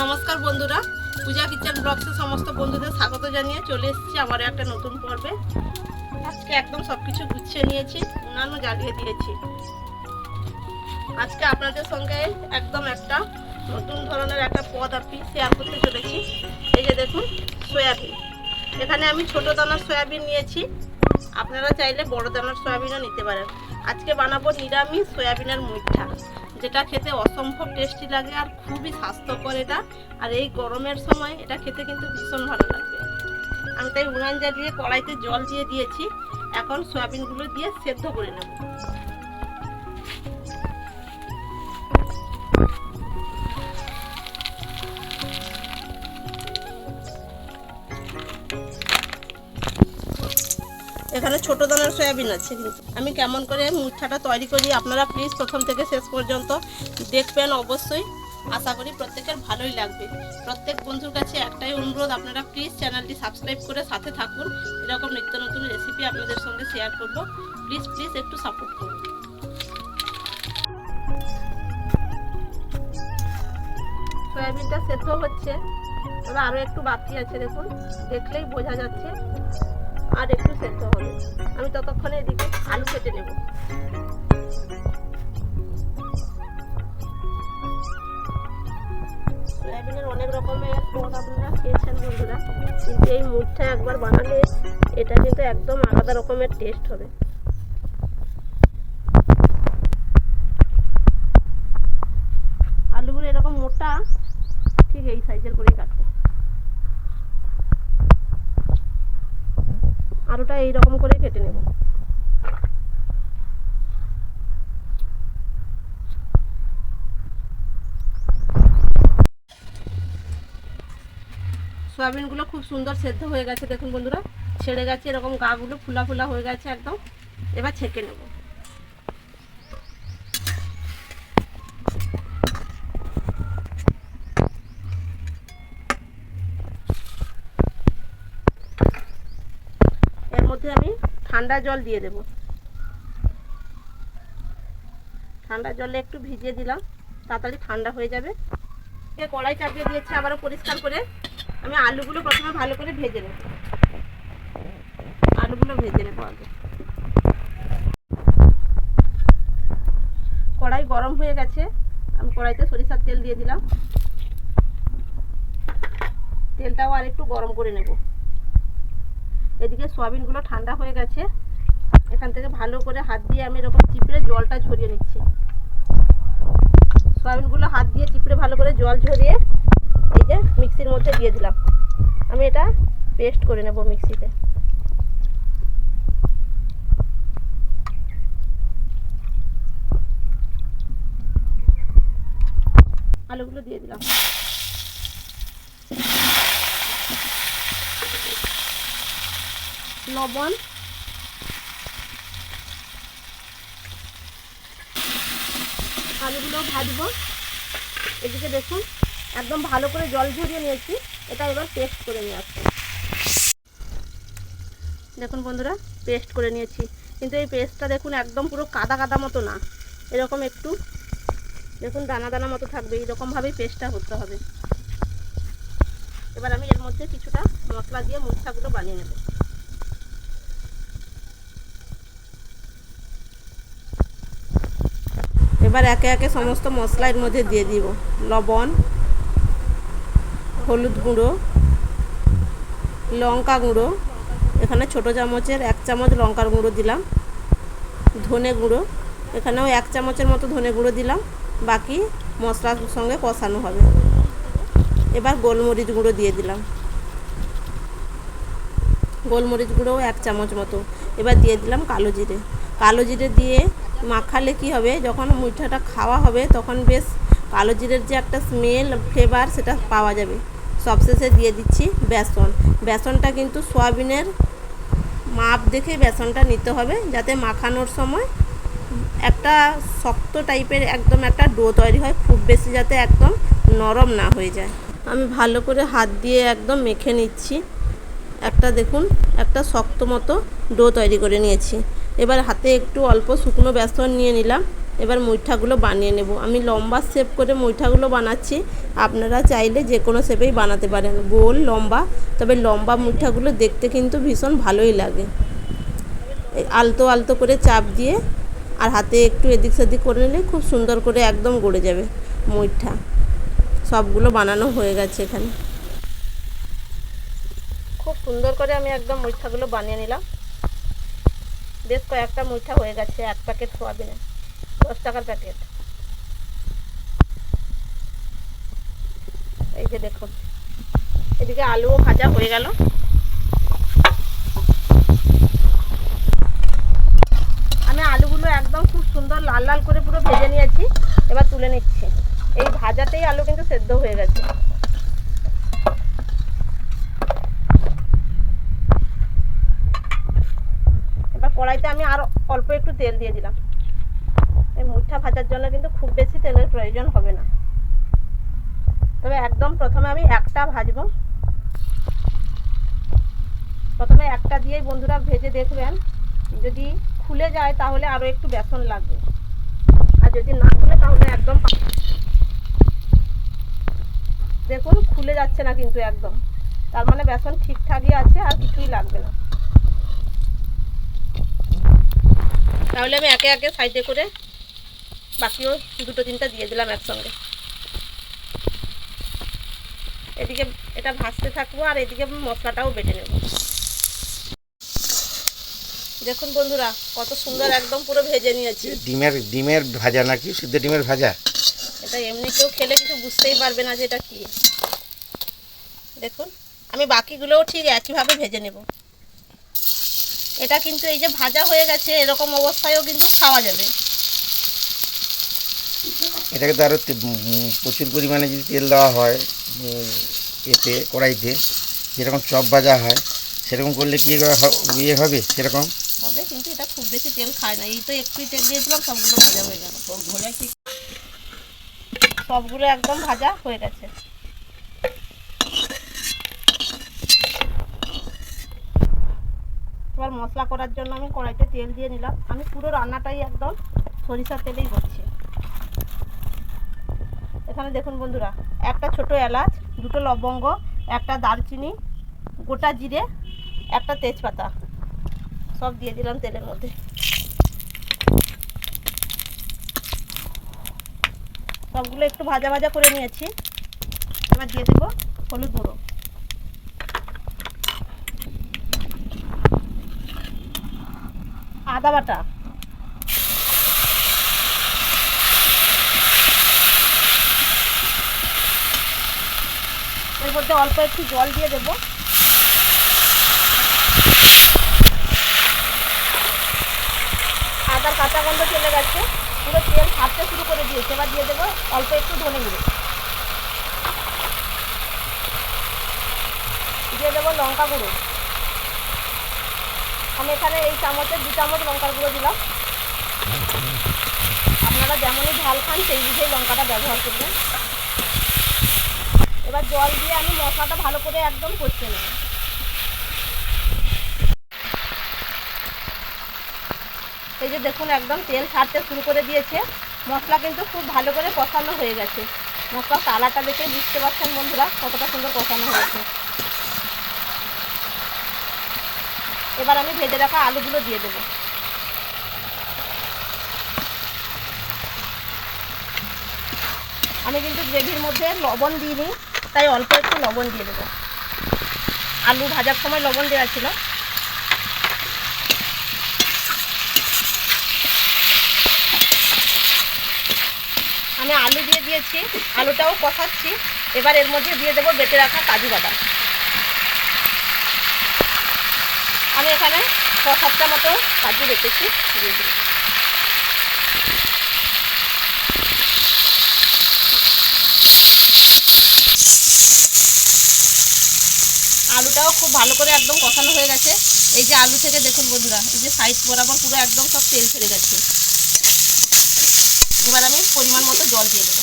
নমস্কার বন্ধুরা, পূজা কিচেন ব্লগসে সমস্ত বন্ধুদের স্বাগত জানিয়ে চলে এসেছি আমার একটা নতুন পর্বে। আজকে একদম সব কিছু গুছিয়ে নিয়েছি, উনানও জ্বালিয়ে দিয়েছি। আজকে আপনাদের সঙ্গে একদম একটা নতুন ধরনের একটা পদ আপনি শেয়ার করতে চলেছি। এই যে দেখুন, সয়াবিন। এখানে আমি ছোট দানার সয়াবিন নিয়েছি। আপনারা চাইলে বড় দানার সয়াবিনও নিতে পারেন। আজকে বানাবো নিরামিষ সয়াবিনের মুইঠা যেটা খেতে অসম্ভব টেস্টি লাগে আর খুবই স্বাস্থ্যকর এটা। আর এই গরমের সময় এটা খেতে কিন্তু ভীষণ ভালো লাগবে আমি তাই উনান জ্বালিয়ে কড়াইতে জল দিয়ে দিয়েছি, এখন সয়াবিনগুলো দিয়ে সেদ্ধ করে নেব। এখানে ছোট দানার সয়াবিন আছে কিন্তু। আমি কেমন করে মুঠাটা তৈরি করি আপনারা প্লিজ প্রথম থেকে শেষ পর্যন্ত দেখবেন অবশ্যই। আশা করি প্রত্যেকের ভালোই লাগবে। প্রত্যেক বন্ধুর কাছে একটাই অনুরোধ, আপনারা প্লিজ চ্যানেলটি সাবস্ক্রাইব করে সাথে থাকুন। এরকম নিত্য নতুন রেসিপি আপনাদের সঙ্গে শেয়ার করব। প্লিজ প্লিজ একটু সাপোর্ট করুন। সয়াবিনটা সেদ্ধ হচ্ছে। তবে আরও একটু বাকি আছে, দেখুন। দেখলেই বোঝা যাচ্ছে। আর একটু সেদ্ধ হবে আমি ততক্ষণে এদিকে আলু কেটে নেব। সয়াবিনের অনেক রকমের পদ বন্ধুরা। কিন্তু এই মুঠটা একবার বানালে এটা কিন্তু একদম আলাদা রকমের টেস্ট হবে। আলুগুলো এরকম মোটা, ঠিক এই সাইজের করেই কাটবো। আলুটা এইরকম করে কেটে নেব। সয়াবিনগুলো খুব সুন্দর সেদ্ধ হয়ে গেছে, দেখুন বন্ধুরা। ছেড়ে গেছে, এরকম গাগুলো ফুলা ফুলা হয়ে গেছে একদম। এবার ছেঁকে নেব। ঠান্ডা জল দিয়ে দেব। ঠান্ডা জলে একটু ভিজিয়ে দিলাম, তাড়াতাড়ি ঠান্ডা হয়ে যাবে। কড়াই চাপিয়ে দিয়েছে আবারও পরিষ্কার করে। আমি আলুগুলো প্রথমে ভালো করে ভেজে নেব। আলুগুলো ভেজে নেব আগে। কড়াই গরম হয়ে গেছে। আমি কড়াইতে সরিষার তেল দিয়ে দিলাম। তেলটাও আর একটু গরম করে নেব। এদিকে সয়াবিনগুলো ঠান্ডা হয়ে গেছে। এখান থেকে ভালো করে হাত দিয়ে আমি এরকম চিপড়ে জলটা ঝরিয়ে নিচ্ছি। সয়াবিনগুলো হাত দিয়ে চিপড়ে ভালো করে জল ঝরিয়ে এই যে মিক্সির মধ্যে দিয়ে দিলাম। আমি এটা পেস্ট করে নেব মিক্সিতে। আলুগুলো দিয়ে দিলাম। লবণ আলুগুলো ভাজবো। এদিকে দেখুন, একদম ভালো করে জল ঝরিয়ে নিয়েছি। এটা এবার পেস্ট করে নিয়ে আসব। দেখুন বন্ধুরা পেস্ট করে নিয়েছি। কিন্তু এই পেস্টটা দেখুন একদম পুরো কাদা কাদা মতো না। এরকম একটু, দেখুন দানা দানা মতো থাকবে। এইরকমভাবেই পেস্টটা করতে হবে। এবার আমি এর মধ্যে কিছুটা মশলা দিয়ে মুঠাগুলো বানিয়ে নেব। এবার একে একে সমস্ত মশলা এর মধ্যে দিয়ে দিব। লবণ, হলুদ গুঁড়ো, লঙ্কা গুঁড়ো, এখানে ছোট চামচের এক চামচ লঙ্কার গুঁড়ো দিলাম, ধনে গুঁড়ো, এখানেও এক চামচের মতো ধনে গুঁড়ো দিলাম, বাকি মশলার সঙ্গে কষানো হবে। এবার গোলমরিচ গুঁড়ো দিয়ে দিলাম। গোলমরিচ গুঁড়োও এক চামচ মতো। এবার দিয়ে দিলাম কালো জিরে। কালো জিরে দিয়ে মাখালে কি হবে? যখন মুঠাটা খাওয়া হবে, তখন বেশ কালো জিরের যে একটা স্মেল ফ্লেভার সেটা পাওয়া যাবে। সবশেষে দিয়ে দিচ্ছি বেসন। বেসনটা কিন্তু সোয়াবিনের মাপ দেখে বেসনটা নিতে হবে, যাতে মাখানোর সময় একটা শক্ত টাইপের একদম একটা ডো তৈরি হয়, খুব বেশি যাতে একদম নরম না হয়ে যায়। আমি ভালো করে হাত দিয়ে একদম মেখে নিচ্ছি। একটা দেখুন, একটা শক্ত মতো ডো তৈরি করে নিয়েছি। এবার হাতে একটু অল্প শুকনো বেসন নিয়ে নিলাম। এবার মুইঠাগুলো বানিয়ে নেব। আমি লম্বা শেপ করে মুইঠাগুলো বানাচ্ছি। আপনারা চাইলে যে কোনো শেপেই বানাতে পারেন। গোল, লম্বা, তবে লম্বা মুইঠাগুলো দেখতে কিন্তু ভীষণ ভালোই লাগে। আলতো আলতো করে চাপ দিয়ে আর হাতে একটু এদিক সেদিক করে নিলে খুব সুন্দর করে একদম গড়ে যাবে মুইঠা। সবগুলো বানানো হয়ে গেছে এখানে। খুব সুন্দর করে আমি একদম মুইঠাগুলো বানিয়ে নিলাম। বেশ কয়েকটা মুঠা হয়ে গেছে, এক প্যাকেট সোয়াবিনে, দশ টাকার প্যাকেট এই যে দেখুন, এদিকে আলুও ভাজা হয়ে গেল। আমি আলুগুলো একদম খুব সুন্দর লাল লাল করে পুরো ভেজে নিয়েছি, এবার তুলে নিচ্ছি। এই ভাজাতেই আলু কিন্তু সেদ্ধ হয়ে গেছে এবার কড়াইতে আমি আরও অল্প একটু তেল দিয়ে দিলাম। এই মুঠা ভাজার জন্য কিন্তু খুব বেশি তেলের প্রয়োজন হবে না। তবে একদম প্রথমে আমি একটা ভাজবো। প্রথমে একটা দিয়েই বন্ধুরা ভেজে দেখবেন। যদি খুলে যায় তাহলে আরও একটু বেসন লাগবে। আর যদি না খুলে তাহলে একদম দেখুন, খুলে যাচ্ছে না কিন্তু একদম। তার মানে বেসন ঠিকঠাকই আছে আর কিছুই লাগবে না। তাহলে আমি একে একে সাইডে করে বাকিও দুটো তিনটা দিয়ে দিলাম একসঙ্গে। এদিকে এটা ভাজতে থাকব আর এদিকে মশলাটাও বেটে নেব। দেখুন বন্ধুরা কত সুন্দর একদম পুরো ভেজে নিয়েছি। ডিমের ডিমের ভাজা নাকি? শুদ্ধ ডিমের ভাজা? এটা এমনি কেউ খেলে কিছু বুঝতেই পারবে না যে এটা কি। দেখুন আমি বাকিগুলোও ঠিক একইভাবে ভেজে নেব। এটা কিন্তু এই যে ভাজা হয়ে গেছে এরকম অবস্থায়ও কিন্তু খাওয়া যাবে। এটাকে তো আরও প্রচুর পরিমাণে যদি তেল দেওয়া হয় এতে কড়াইতে যেরকম চপ ভাজা হয় সেরকম করলে কি ইয়ে হবে সেরকম? হবে কিন্তু এটা খুব বেশি তেল খায় না। এই তো একটুই তেল দিয়েছিলাম সবগুলো ভাজা হয়ে গেল। সবগুলো একদম ভাজা হয়ে গেছে। এবার মশলা করার জন্য আমি কড়াইতে তেল দিয়ে নিলাম। আমি পুরো রান্নাটাই একদম সরিষার তেলেই করছি। এখানে দেখুন বন্ধুরা, একটা ছোট এলাচ, দুটো লবঙ্গ, একটা দারচিনি, গোটা জিরে, একটা তেজপাতা। সব দিয়ে দিলাম তেলের মধ্যে। সবগুলো একটু ভাজা ভাজা করে নিয়েছি। এবার দিয়ে দেবো হলুদ গুঁড়ো। আদা বাটা এর মধ্যে অল্প একটু জল দিয়ে দেবো। আদার কাঁচা গন্ধ চলে গেছে। পুরো তেল ছাড়তে শুরু করে দিয়েছে। এবার দিয়ে দেবো অল্প একটু ধনে গুঁড়ো। দিয়ে দেবো লঙ্কা গুঁড়ো। আমি এখানে এই চামচের দু চামচ লঙ্কার গুঁড়ো দিলাম। আপনারা যেমনই ঝাল খান, সেই বুঝেই লঙ্কাটা ব্যবহার করবেন। এবার জল দিয়ে আমি মশলাটা ভালো করে একদম কষতে নেব। এই যে দেখুন, একদম তেল ছাড়তে শুরু করে দিয়েছে। মশলা কিন্তু খুব ভালো করে কষানো হয়ে গেছে। মশলা কালারটা দেখে বুঝতে পারছেন বন্ধুরা কতটা সুন্দর কষানো হয়েছে। এবার আমি ভেজে রাখা আলুগুলো দিয়ে দেবো। আমি কিন্তু গ্রেভির মধ্যে লবণ দিইনি, তাই অল্প একটু লবণ দিয়ে দেবো। আলু ভাজার সময় লবণ দেওয়া ছিল। আমি আলু দিয়ে দিয়েছি, আলুটাও কষাচ্ছি। এবার এর মধ্যে দিয়ে দেবো বেটে রাখা কাজু বাদাম। আমি এখানে ছ সাতটা মতো কাজু রেখেছি দিয়ে আলুটাও খুব ভালো করে একদম কষানো হয়ে গেছে। এই যে আলু থেকে দেখুন বন্ধুরা, এই যে সাইড বরাবর পুরো একদম সব তেল ছেড়ে গেছে। এবার আমি পরিমাণ মতো জল দিয়ে দেবো।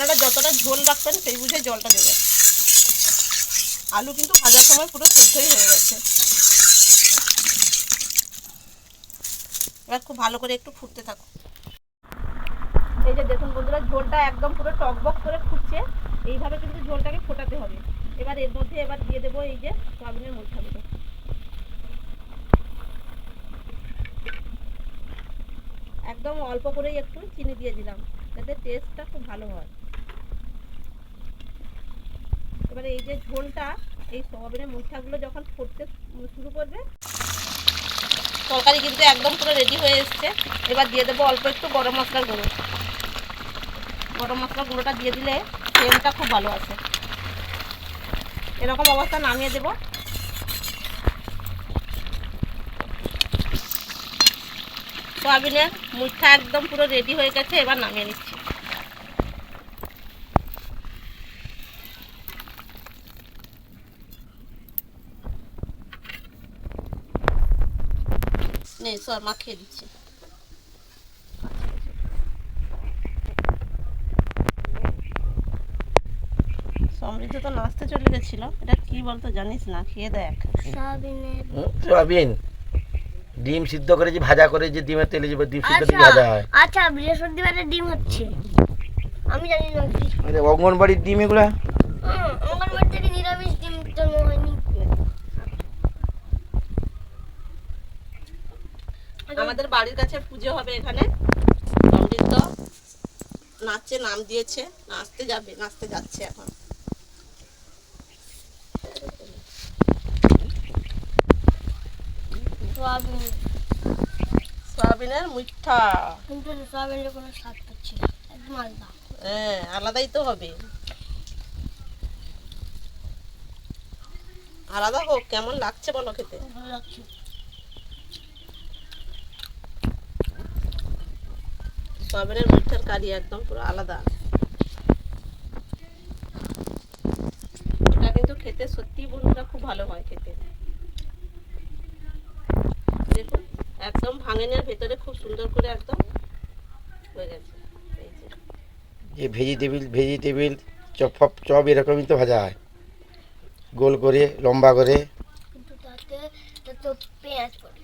আপনারা যতটা ঝোল রাখবেন সেই বুঝে জলটা দেবেন। আলু কিন্তু ভাজার সময় পুরো সিদ্ধই হয়ে গেছে। এবার খুব ভালো করে একটু ফুটতে থাকো। এই যে দেখুন বন্ধুরা, ঝোলটা একদম পুরো টকবক করে ফুটছে। এইভাবে কিন্তু ঝোলটাকে ফোটাতে হবে। এবার এর মধ্যে এবার দিয়ে দেবো এই যে সয়াবিনের মুঠাগুলো একদম অল্প করেই একটু চিনি দিয়ে দিলাম, যাতে টেস্টটা খুব ভালো হয়। এবারে এই যে ঝোলটা, এই সয়াবিনের মুঠাগুলো যখন ফুটতে শুরু করবে, তরকারি কিন্তু একদম পুরো রেডি হয়ে এসছে। এবার দিয়ে দেবো অল্প একটু গরম মশলার গুঁড়ো। গরম মশলার গুঁড়োটা দিয়ে দিলে তেলটা খুব ভালো আসে। এরকম অবস্থা নামিয়ে দেবো। সয়াবিনের মুঠা একদম পুরো রেডি হয়ে গেছে, এবার নামিয়ে নিচ্ছি। সব মাখিয়ে দিচ্ছি। সমৃদ্ধ তো নাচতে চলে গেছিল। এটা কি বলতো জানিস না খেয়ে দেখ। সোয়াবিন। ডিম সিদ্ধ করে যে ভাজা করে যে ডিমের তেলে যে ডিম সিদ্ধ দিয়ে আচ্ছা ভাজা হয়। আচ্ছা বৃহস্পতিবারে ডিম হচ্ছে। আমি জানি না। আরে অঙ্গনবাড়ির ডিম এগুলা। হুম, অঙ্গনবাড়ি থেকে নিরামিষ ডিম জন্ম হয়নি আমাদের বাড়ির কাছে পুজো হবে এখানে। সমৃদ্ধ নাচে নাম দিয়েছে। নাচতে যাবে নাচতে যাচ্ছে এখন। সয়াবিন। সয়াবিনের মুঠা। কিন্তু সয়াবিনের কোনো স্বাদ পাচ্ছি না একদম আলাদা। হ্যাঁ আলাদাই তো হবে। আলাদা হোক কেমন লাগছে বলো খেতে? ভালো লাগছে। সয়াবিনের মুঠার কারি একদম পুরো আলাদা। এটা কিন্তু খেতে সত্যি বন্ধুরা খুব ভালো হয় খেতে। দেখুন একদম ভাঙেনের ভেতরে খুব সুন্দর করে একদম হয়ে গেছে। যে। যে ভেজিটেবিল ভেজিটেবিল চপ ফপ চপ এরকমই তো ভাজা হয়। গোল করে লম্বা করে। কিন্তু পেঁয়াজ পড়ে।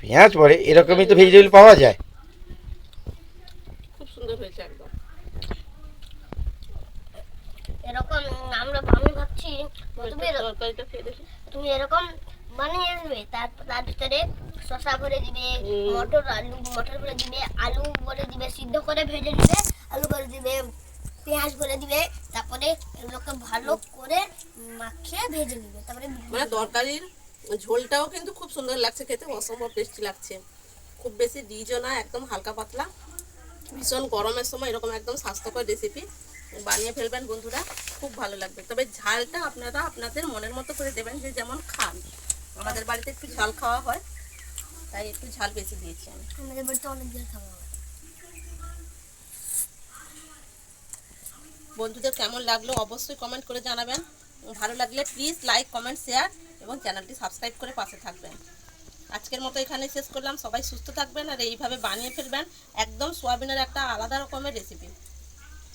পেঁয়াজ পরে এরকমই তো ভেজিটেবিল পাওয়া যায় খুব সুন্দর হয়েছে একদম এরকম আমরা আমি ভাবছি তুমি এরকম বানিয়ে দেবে তারপর তার ভিতরে শসা ভরে দিবে মটর আলু মটর ভরে দিবে আলু ভরে দিবে সিদ্ধ করে ভেজে দিবে আলু ভরে দিবে পেঁয়াজ ভরে দিবে তারপরে এগুলোকে ভালো করে মাখিয়ে ভেজে দিবে তারপরে মানে তরকারির ঝোলটাও কিন্তু খুব সুন্দর লাগছে খেতে অসম্ভব টেস্টি লাগছে। খুব বেশি রিচও না একদম হালকা পাতলা। ভীষণ গরমের সময় এরকম একদম স্বাস্থ্যকর রেসিপি বানিয়ে ফেলবেন বন্ধুরা খুব ভালো লাগবে। তবে ঝালটা আপনারা আপনাদের মনের মতো করে দেবেন যে যেমন খান। আমাদের বাড়িতে একটু ঝাল খাওয়া হয় তাই একটু ঝাল বেশি দিয়েছি আমি। আমাদের বাড়িতে অনেক দিন খাওয়া হয়। বন্ধুদের কেমন লাগল অবশ্যই কমেন্ট করে জানাবেন। ভালো লাগলে প্লিজ লাইক কমেন্ট শেয়ার এবং চ্যানেলটি সাবস্ক্রাইব করে পাশে থাকবেন। আজকের মতো এখানে শেষ করলাম। সবাই সুস্থ থাকবেন আর এইভাবে বানিয়ে ফেলবেন। একদম সোয়াবিনের একটা আলাদা রকমের রেসিপি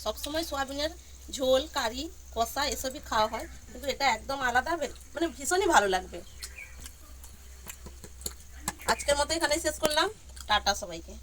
সবসময় সোয়াবিনের ঝোল, কারি, কষা এসবই খাওয়া হয়। কিন্তু এটা একদম আলাদা মানে ভীষণই ভালো লাগবে। আজকের মতো এখানে শেষ করলাম। টাটা সবাইকে।